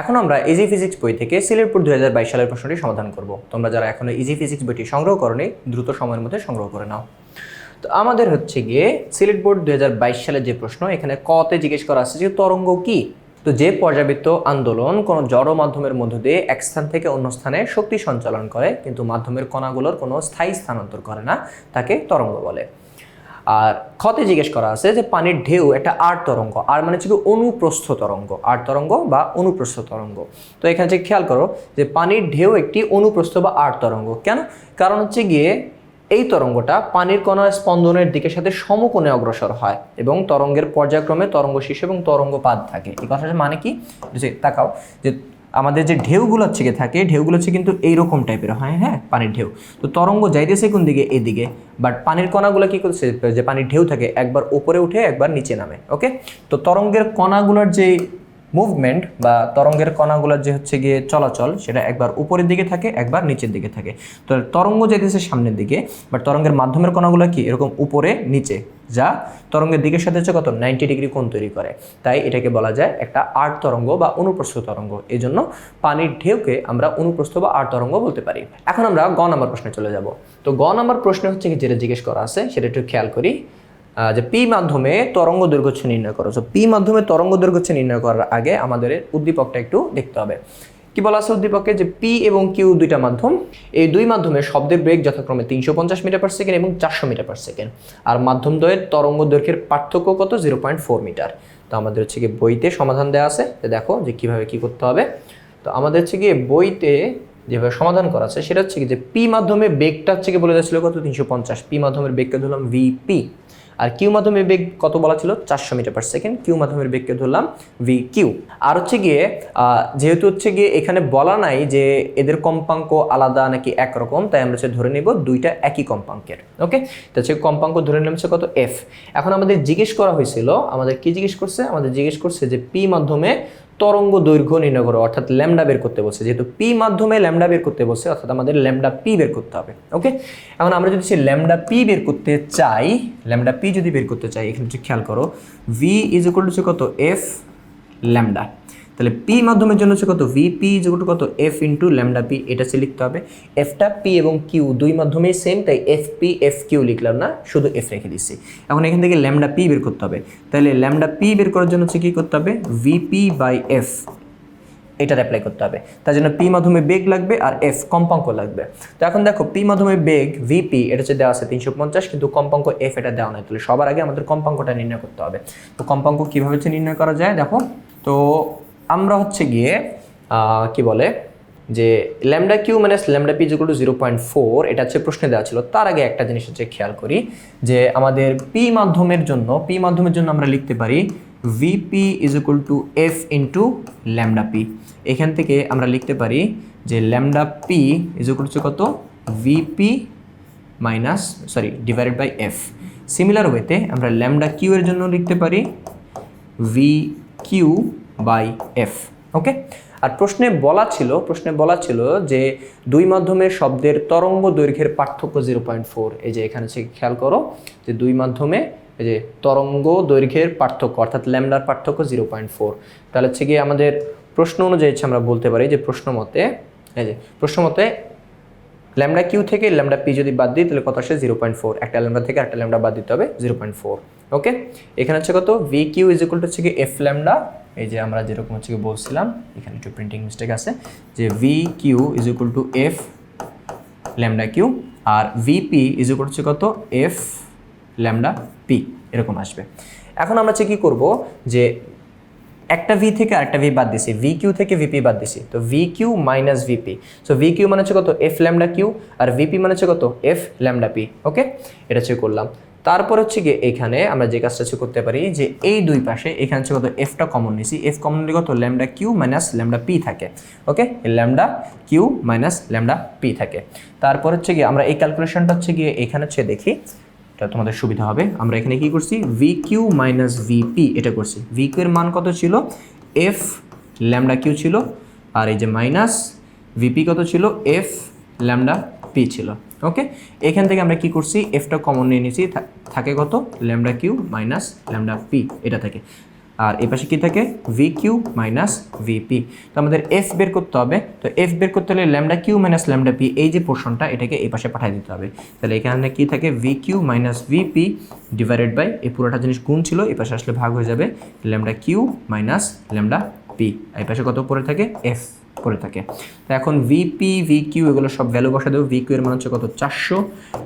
এখন আমরা easy physics বই থেকে সিলেটপুর দু হাজার বাইশ সালের প্রশ্নটি সমাধান করব। তোমরা যারা এখনও ইজি ফিজিক্স বইটি সংগ্রহ করনি, দ্রুত সময়ের মধ্যে সংগ্রহ করে নাও। তো আমাদের হচ্ছে গিয়ে সিলেট বোর্ড দুই হাজার বাইশ সালের যে প্রশ্ন, এখানে কতে জিজ্ঞেস করা আছে যে তরঙ্গ কি? তো যে পর্যাবৃত্ত আন্দোলন কোনো জড় মাধ্যমের মধ্য দিয়ে এক স্থান থেকে অন্য স্থানে শক্তি সঞ্চালন করে, কিন্তু মাধ্যমের কণাগুলোর কোনো স্থায়ী স্থানান্তর করে না, তাকে তরঙ্গ বলে। আর ক্ষতে জিজ্ঞেস করা আছে যে পানির ঢেউ একটা আর তরঙ্গ, আর মানে হচ্ছে অনুপ্রস্থ তরঙ্গ আর তরঙ্গ বা অনুপ্রস্থ তরঙ্গ। তো এখানে যে খেয়াল করো যে পানির ঢেউ একটি অনুপ্রস্থ বা আর তরঙ্গ। কেন? কারণ হচ্ছে গিয়ে এই তরঙ্গটা পানির কণার স্পন্দনের দিকের সাথে সমকোণে অগ্রসর হয় এবং তরঙ্গের পর্যায়ক্রমে তরঙ্গ শীর্ষ এবং তরঙ্গপাত থাকে। এই কথাটা মানে কি? তাকাও, যে আমাদের যে ঢেউগুলো থেকে থাকে, ঢেউগুলো হচ্ছে কিন্তু এইরকম টাইপের হয় হ্যাঁ? পানির ঢেউ। তো তরঙ্গ যাইতেছে কোন দিকে? এদিকে। বাট পানির কণাগুলো কী করছে যে পানির ঢেউ থাকে, একবার ওপরে উঠে একবার নিচে নামে ওকে তো তরঙ্গের কণাগুলোর যে মুভমেন্ট বা তরঙ্গের কণাগুলোর যে হচ্ছে গিয়ে চলাচল, সেটা একবার উপরের দিকে থাকে, একবার নিচের দিকে থাকে। তো তরঙ্গ যেতেছে সামনের দিকে বাট তরঙ্গের মাধ্যমের কণাগুলো কি? এরকম উপরে, নিচে। যা তরঙ্গের দিকের সাথে হচ্ছে কত? নাইনটি ডিগ্রি কোণ তৈরি করে। তাই এটাকে বলা যায় একটা আর্ট তরঙ্গ বা অনুপ্রস্থ তরঙ্গ। এই জন্য পানির ঢেউকে আমরা অনুপ্রস্থ বা আর্ট তরঙ্গ বলতে পারি। এখন আমরা গ নম্বর প্রশ্নে চলে যাব। তো গ নম্বর প্রশ্নে হচ্ছে কি, যেটা জিজ্ঞেস করা আছে, সেটা একটু খেয়াল করি। যে পি মাধ্যমে তরঙ্গ দৈর্ঘ্য নির্ণয় করো। তো পি মাধ্যমে তরঙ্গ দৈর্ঘ্য নির্ণয় করার আগে আমাদের উদ্দীপকটা একটু দেখতে হবে। কি বলা আছে উদ্দীপকে? যে পি এবং কিউ দুইটা মাধ্যম, এই দুই মাধ্যমে শব্দের বেগ যথাক্রমে তিনশো পঞ্চাশ মিটার পার সেকেন্ড এবং চারশো মিটার পার সেকেন্ড আর মাধ্যম দ্বয়ের তরঙ্গ দৈর্ঘ্যের পার্থক্য কত? Zero point four metre. তো আমাদের হচ্ছে গিয়ে বইতে সমাধান দেওয়া আছে। দেখো যে কীভাবে কি করতে হবে। তো আমাদের হচ্ছে গিয়ে বইতে যেভাবে সমাধান করা আছে, সেটা হচ্ছে কি যে পি মাধ্যমে বেগটা হচ্ছে কি বলে যাচ্ছিল কত? তিনশো পঞ্চাশ। পি মাধ্যমের বেগকে ধরলাম ভিপি আর কিউ মাধ্যমের বেগ কত বলা ছিল? চারশো মিটার পার সেকেন্ড কিউ মাধ্যমের বেগকে ধরলাম ভি কিউ আর হচ্ছে গিয়ে যেহেতু হচ্ছে গিয়ে এখানে বলা নাই যে এদের কম্পাঙ্ক আলাদা নাকি একরকম, তাই আমরা হচ্ছে ধরে নেব দুইটা একই কম্পাঙ্কের ওকে তো হচ্ছে কম্পাঙ্ক ধরে নিলাম হচ্ছে কত? এফ এখন আমাদের জিজ্ঞেস করা হয়েছিল, আমাদের কি জিজ্ঞেস করছে? আমাদের জিজ্ঞেস করছে যে পি মাধ্যমে তরঙ্গ দৈর্ঘ্য নির্ণয় করো, অর্থাৎ ল্যামডা বের করতে বলছে যেহেতু পি মাধ্যমে ল্যামডা বের করতে বলছে অর্থাৎ আমাদের ল্যামডা পি বের করতে হবে, ওকে? এখন আমরা যদি সেই ল্যামডা পি বের করতে চাই, ল্যামডা পি যদি বের করতে চাই, এখানে একটু খেয়াল করো ভি ইজ ইকুয়াল টু কত? F lambda. তাহলে পি মাধ্যমের জন্য হচ্ছে কত? ভি পি ইকুয়াল কত? এফ ইন্টু ল্যামডা পি এটা সে লিখতে হবে। এফটা পি এবং কিউ দুই মাধ্যমেই সেম তাই এফ পি এফ কিউ লিখলাম না, শুধু এফ রেখে দিচ্ছি এখন এখান থেকে ল্যামডা পি বের করতে হবে। তাহলে ল্যামডা পি বের করার জন্য হচ্ছে কী করতে হবে? ভিপি বাই এফ এটার অ্যাপ্লাই করতে হবে। তার জন্য পি মাধ্যমে বেগ লাগবে আর এফ কম্পাঙ্ক লাগবে। তো এখন দেখো পি মাধ্যমে বেগ ভিপি এটা হচ্ছে দেওয়া আছে তিনশো পঞ্চাশ, কিন্তু কম্পাঙ্ক এফ এটা দেওয়া নাই। তাহলে সবার আগে আমাদের কম্পাঙ্কটা নির্ণয় করতে হবে। তো কম্পাঙ্ক কীভাবে হচ্ছে নির্ণয় করা যায়? দেখো, তো আমরা হচ্ছে গিয়ে কি বলে, যে lambda Q minus lambda P to zero point four এটা হচ্ছে প্রশ্নে দেওয়া ছিল। তার আগে একটা জিনিস হচ্ছে খেয়াল করি, যে আমাদের পি মাধ্যমের জন্য পি মাধ্যমের জন্য আমরা লিখতে পারি VP is equal to F into lambda P. এখান থেকে আমরা লিখতে পারি যে lambda P is equal to কত? VP minus sorry divided by F similar ওয়েতে আমরা ল্যামডা কিউ এর জন্য লিখতে পারি V Q by F, okay? আর প্রশ্নে বলা ছিল, প্রশ্নে বলা ছিল যে দুই মাধ্যমে শব্দের তরঙ্গ দৈর্ঘ্যের পার্থক্য জিরো পয়েন্ট ফোর এই যে এখানে খেয়াল করো যে দুই মাধ্যমে এই যে তরঙ্গ দৈর্ঘ্যের পার্থক্য, অর্থাৎ ল্যামডার পার্থক্য জিরো পয়েন্ট ফোর তাহলে হচ্ছে গিয়ে আমাদের প্রশ্ন অনুযায়ী আমরা বলতে পারি যে প্রশ্ন মতে, এই যে প্রশ্ন মতে ল্যামডা কিউ থেকে ল্যামডা পি যদি বাদ দিই, তাহলে কত আসে? জিরো পয়েন্ট ফোর একটা ল্যামডা থেকে একটা ল্যামডা বাদ দিতে হবে জিরো পয়েন্ট ফোর ওকে? এখানে হচ্ছে কত? V Q is equal to হচ্ছে কি এফ ল্যামডা এই যে আমরা যেরকম হচ্ছে বলছিলাম, এখানে একটু প্রিন্টিং মিস্টেক আছে, যে V Q is equal to F lambda Q R VP is equal হচ্ছে কত? এফ ল্যামডা পি এরকম আসবে। এখন আমরা হচ্ছে কি করব? যে একটা ভি থেকে আরেকটা ভি বাদ দিছি ভি কিউ থেকে ভিপি বাদ দিছি, তো V Q minus VP so V Q মানে হচ্ছে কত? এফ ল্যামডা কিউ আর ভিপি মানে হচ্ছে কত? এফ ল্যামডা পি ওকে এটা হচ্ছে করলাম। তারপর হচ্ছে গিয়ে এখানে আমরা যে কাজটা হচ্ছে করতে পারি যে এই দুই পাশে এখানে হচ্ছে কত? এফটা কমন নিছি। এফ কমন নিলে কত? Lambda Q minus lambda P থাকে। Okay lambda Q minus lambda P থাকে। তারপর হচ্ছে গিয়ে আমরা এই ক্যালকুলেশনটা হচ্ছে গিয়ে এখানে হচ্ছে দেখি। এটা তোমাদের সুবিধা হবে। আমরা এখানে কি করছি? ভি কিউ মাইনাস ভিপি এটা করছি। ভি কিউ এর মান কত ছিল? এফ ল্যামডা কিউ ছিল। আর এই যে মাইনাস ভিপি কত ছিল? এফ ল্যামডা পি ছিল। ওকে এখান থেকে আমরা কি করছি? এফটা কমন নিয়ে নিয়েছি থাকে কত? Lambda Q minus lambda P. এটা থেকে। আর এই পাশে কী থাকে? ভি কিউ মাইনাস ভিপি তো আমাদের এফ বের করতে হবে। তো এফ বের করতে হলে lambda Q minus lambda P, এই যে পোর্শনটা এটাকে এই পাশে পাঠিয়ে দিতে হবে। তাহলে এখানে কী থাকে? V Q minus VP divided by এই পুরোটা জিনিস গুণ ছিল, এই পাশে আসলে ভাগ হয়ে যাবে lambda Q minus lambda P. এই পাশে কত পরে থাকে? এফ পড়ে থাকে। তো এখন ভিপি ভিকিউ এগুলো সব ভ্যালু বসা দেবো। ভিকিউ এর মান হচ্ছে কত? চারশো।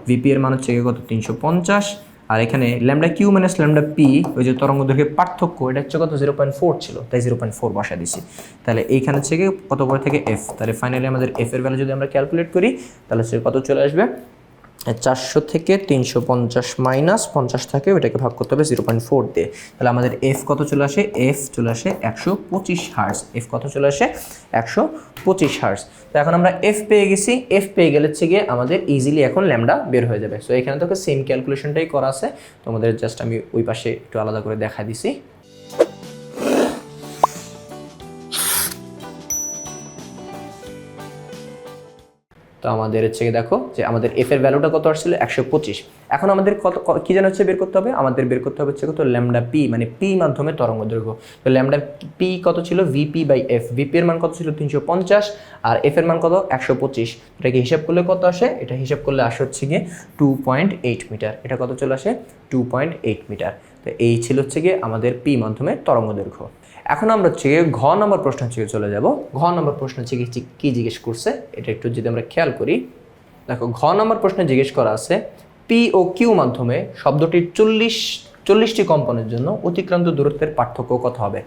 ভিপি এর মান হচ্ছে কত? তিনশো পঞ্চাশ। আর এখানে lambda Q minus lambda P ওই যে তরঙ্গ দৈর্ঘ্যের পার্থক্য, এটা হচ্ছে কত? জিরো পয়েন্ট ফোর ছিল। তাই জিরো পয়েন্ট ফোর বসা দিছি তাহলে এইখানে থেকে কত পরে থেকে? এফ তাহলে ফাইনালি আমাদের এফ এর ভ্যালু যদি আমরা ক্যালকুলেট করি, তাহলে সে কত চলে আসবে? চারশো থেকে তিনশো পঞ্চাশ মাইনাস পঞ্চাশ থাকে, ওইটাকে ভাগ করতে হবে জিরো পয়েন্ট ফোর দিয়ে। তাহলে আমাদের এফ কত চলে আসে? এফ চলে আসে একশো পঁচিশ হার্স এফ কত চলে আসে? একশো পঁচিশ হার্স তো এখন আমরা এফ পেয়ে গেছি। এফ পেয়ে গেলে হচ্ছে গিয়ে আমাদের ইজিলি এখন ল্যামডা বের হয়ে যাবে। সো এখানে তোকে সেম ক্যালকুলেশনটাই করা আছে। তোমাদের জাস্ট আমি ওই পাশে একটু আলাদা করে দেখা দিছি। তো আমাদের হচ্ছে দেখো যে আমাদের এফ এর ভ্যালুটা কত আসছিল? একশো পঁচিশ। এখন আমাদের কত ক- কি যেন হচ্ছে বের করতে হবে? আমাদের বের করতে হবে হচ্ছে কত? ল্যামডা পি মানে পি মাধ্যমে তরঙ্গ দৈর্ঘ্য। তো ল্যামডা পি কত ছিল? ভিপি বাই এফ ভিপি এর মান কত ছিল? তিনশো পঞ্চাশ। আর এফ এর মান কত? একশো পঁচিশ। এটাকে হিসাব করলে কত আসে? এটা হিসাব করলে আসে হচ্ছে গিয়ে টু পয়েন্ট এইট মিটার এটা কত চলে আসে? টু পয়েন্ট এইট মিটার তো এই ছিল হচ্ছে গিয়ে আমাদের পি মাধ্যমে তরঙ্গ দৈর্ঘ্য। এখন আমরা হচ্ছে ঘ নম্বর প্রশ্ন হচ্ছে চলে যাব। ঘ নম্বর প্রশ্ন হচ্ছে কি- জিজ্ঞেস করছে? এটা একটু যদি আমরা খেয়াল করি, দেখো ঘ নম্বর প্রশ্নে জিজ্ঞেস করা আছে পি ও কিউ মাধ্যমে শব্দটির চল্লিশ, চল্লিশটি কম্পনের জন্য অতিক্রান্ত দূরত্বের পার্থক্য কত হবে?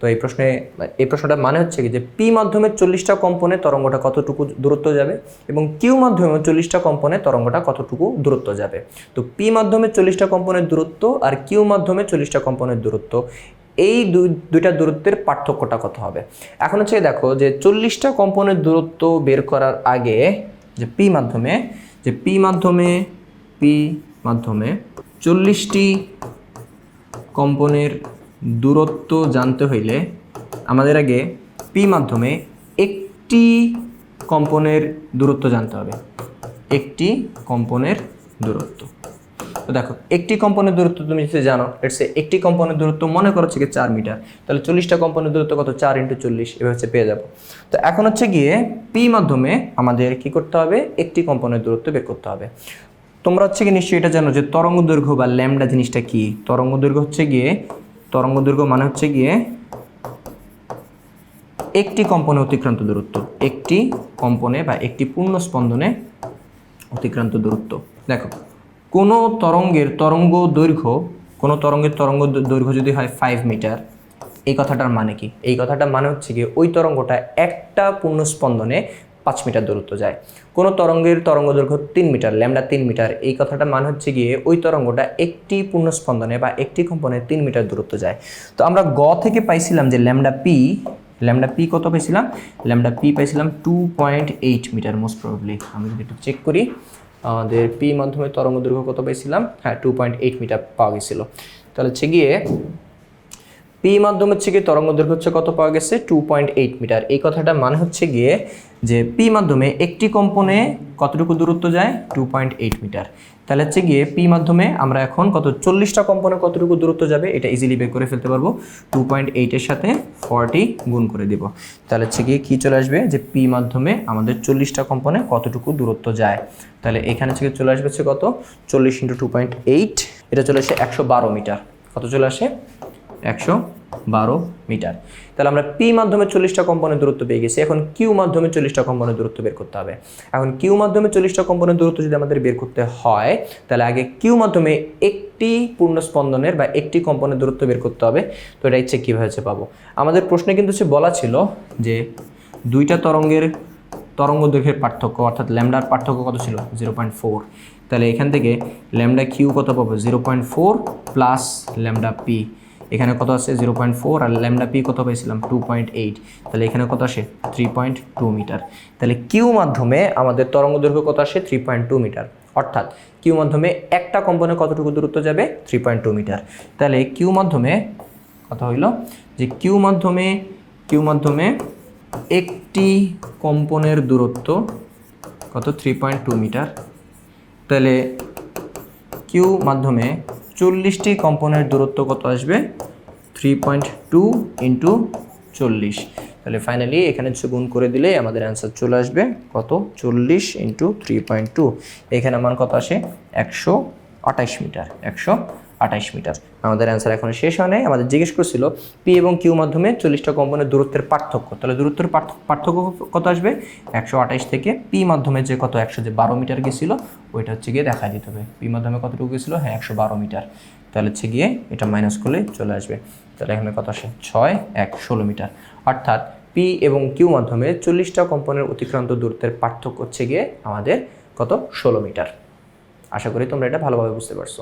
তো এই প্রশ্নে, এই প্রশ্নটা মানে হচ্ছে কি যে পি মাধ্যমে চল্লিশটা কম্পনে তরঙ্গটা কতটুকু দূরত্ব যাবে এবং কিউ মাধ্যমে চল্লিশটা কম্পনে তরঙ্গটা কতটুকু দূরত্ব যাবে? তো পি মাধ্যমে চল্লিশটা কম্পনের দূরত্ব আর কিউ মাধ্যমে চল্লিশটা কম্পনের দূরত্ব। এই দুই- দুইটা দূরত্বের পার্থক্যটা কত হবে? এখন হচ্ছে দেখো যে চল্লিশটা কম্পনের দূরত্ব বের করার আগে যে পি মাধ্যমে, যে পি মাধ্যমে পি মাধ্যমে চল্লিশটি কম্পনের দূরত্ব জানতে হইলে আমাদের আগে পি মাধ্যমে একটি কম্পনের দূরত্ব জানতে হবে। একটি কম্পনের দূরত্ব। দেখো, একটি কম্পনের দূরত্ব তুমি যদি জানো এটসে একটি কম্পনের দূরত্ব মনে করো হচ্ছে গিয়ে চার মিটার, তাহলে চল্লিশটা কম্পনের দূরত্ব কত? চার ইন্টু চল্লিশ, এভাবে হচ্ছে পেয়ে যাব। তো এখন হচ্ছে গিয়ে পি মাধ্যমে আমাদের কি করতে হবে? একটি কম্পনের দূরত্ব বের করতে হবে। তোমরা হচ্ছে কি নিশ্চয়ই এটা জানো যে তরঙ্গ দৈর্ঘ্য বা ল্যামডা জিনিসটা কি? তরঙ্গ দৈর্ঘ্য হচ্ছে গিয়ে, তরঙ্গ দৈর্ঘ্য মানে হচ্ছে গিয়ে একটি কম্পনে অতিক্রান্ত দূরত্ব, একটি কম্পনে বা একটি পূর্ণ স্পন্দনে অতিক্রান্ত দূরত্ব। দেখো কোনো তরঙ্গের তরঙ্গ দৈর্ঘ্য, কোনো তরঙ্গের তরঙ্গ দৈর্ঘ্য যদি হয় ফাইভ মিটার এই কথাটার মানে কি? এই কথাটার মানে হচ্ছে কি ওই তরঙ্গটা একটা পূর্ণ স্পন্দনে পাঁচ মিটার দূরত্ব যায়। কোনো তরঙ্গের তরঙ্গ দৈর্ঘ্য তিন মিটার ল্যামডা তিন মিটার এই কথাটা মানে হচ্ছে গিয়ে ওই তরঙ্গটা একটি পূর্ণ স্পন্দনে বা একটি কম্পনে তিন মিটার দূরত্ব যায়। তো আমরা গ থেকে পাইছিলাম যে ল্যামডা পি ল্যামডা পি কত পাইছিলাম? ল্যামডা পি পাইছিলাম two point eight metre most probably আমি যদি একটু চেক করি আমাদের পি মাধ্যমে তরঙ্গ দৈর্ঘ্য কত পেয়েছিলাম হ্যাঁ টু পয়েন্ট এইট মিটার পাওয়া গেছিল। তাহলে হচ্ছে গিয়ে পি মাধ্যমে হচ্ছে গিয়ে তরঙ্গ দৈর্ঘ্য হচ্ছে কত পাওয়া গেছে? Two point eight metre. এই কথাটা মানে হচ্ছে গিয়ে যে পি মাধ্যমে একটি কম্পনে কতটুকু দূরত্ব যায়? Two point eight metre. তাহলে হচ্ছে গিয়ে পি মাধ্যমে আমরা এখন কত, চল্লিশটা কম্পনে কতটুকু দূরত্ব যাবে, এটা ইজিলি বের করে ফেলতে পারব। টু পয়েন্ট এইটের সাথে ফর্টি গুণ করে দিব। তাহলে হচ্ছে গিয়ে কী চলে আসবে, যে পি মাধ্যমে আমাদের চল্লিশটা কম্পনে কতটুকু দূরত্ব যায়। তাহলে এখানে থেকে চলে আসবে হচ্ছে কত, চল্লিশ ইন্টু টু পয়েন্ট এইট এটা চলে আসে একশো বারো মিটার। কত চলে আসে? একশো বারো মিটার। তাহলে আমরা পি মাধ্যমে চল্লিশটা কম্পনের দূরত্ব পেয়ে গেছি। এখন কিউ মাধ্যমে চল্লিশটা কম্পনের দূরত্ব বের করতে হবে। এখন কিউ মাধ্যমে চল্লিশটা কম্পনের দূরত্ব যদি আমাদের বের করতে হয়, তাহলে আগে কিউ মাধ্যমে একটি পূর্ণ স্পন্দনের বা একটি কম্পনের দূরত্ব বের করতে হবে। তো এটা ইচ্ছে কীভাবে পাবো? আমাদের প্রশ্নে কিন্তু হচ্ছে বলা ছিল যে দুইটা তরঙ্গের তরঙ্গ দৈর্ঘ্যের পার্থক্য, অর্থাৎ ল্যামডার পার্থক্য কত ছিল? জিরো পয়েন্ট ফোর তাহলে এখান থেকে ল্যামডা কিউ কত পাবো? Zero point four plus lambda P এখানে কত আছে জিরো পয়েন্ট ফোর আর ল্যামডা পি কত পেয়েছিলাম টু পয়েন্ট এইট তাহলে এখানে কত আসে? Three point two metre. তাহলে কিউ মাধ্যমে আমাদের তরঙ্গ দৈর্ঘ্য কত আসে? Three point two metre. অর্থাৎ কিউ মাধ্যমে একটা কম্পনে কতটুকু দূরত্ব যাবে? Three point two metre. তাহলে কিউ মাধ্যমে কথা হইল যে কিউ মাধ্যমে কিউ মাধ্যমে একটি কম্পনের দূরত্ব কত? Three point two metre. তাহলে কিউ মাধ্যমে চল্লিশটি কম্পনের দূরত্ব কত আসবে? থ্রি পয়েন্ট টু ইন্টু চল্লিশ। তাহলে ফাইনালি এখানে গুণ করে দিলে আমাদের অ্যান্সার চলে আসবে কত? চল্লিশ ইন্টু থ্রি পয়েন্ট টু এখানে আমার কত আসে? একশো আঠাইশ মিটার, একশো আঠাইশ মিটার। আমাদের অ্যান্সার এখন শেষ হয় নাই। আমাদের জিজ্ঞেস করছিল পি এবং কিউ মাধ্যমে চল্লিশটা কম্পনের দূরত্বের পার্থক্য। তাহলে দূরত্বের পার্থক্য কত আসবে? একশো আঠাইশ থেকে পি মাধ্যমে যে কত একশো যে বারো মিটার গেছিল, ওইটা হচ্ছে গিয়ে দেখা দিতে হবে। পি মাধ্যমে কতটুকু গেছিল? হ্যাঁ একশো বারো মিটার। তাহলে হচ্ছে গিয়ে এটা মাইনাস করলে চলে আসবে। তাহলে এখানে কত আসে? ছয়, এক, ষোলো মিটার। অর্থাৎ পি এবং কিউ মাধ্যমে চল্লিশটা কম্পনের অতিক্রান্ত দূরত্বের পার্থক্য হচ্ছে গিয়ে আমাদের কত? ষোলো মিটার। আশা করি তোমরা এটা ভালোভাবে বুঝতে পারছ।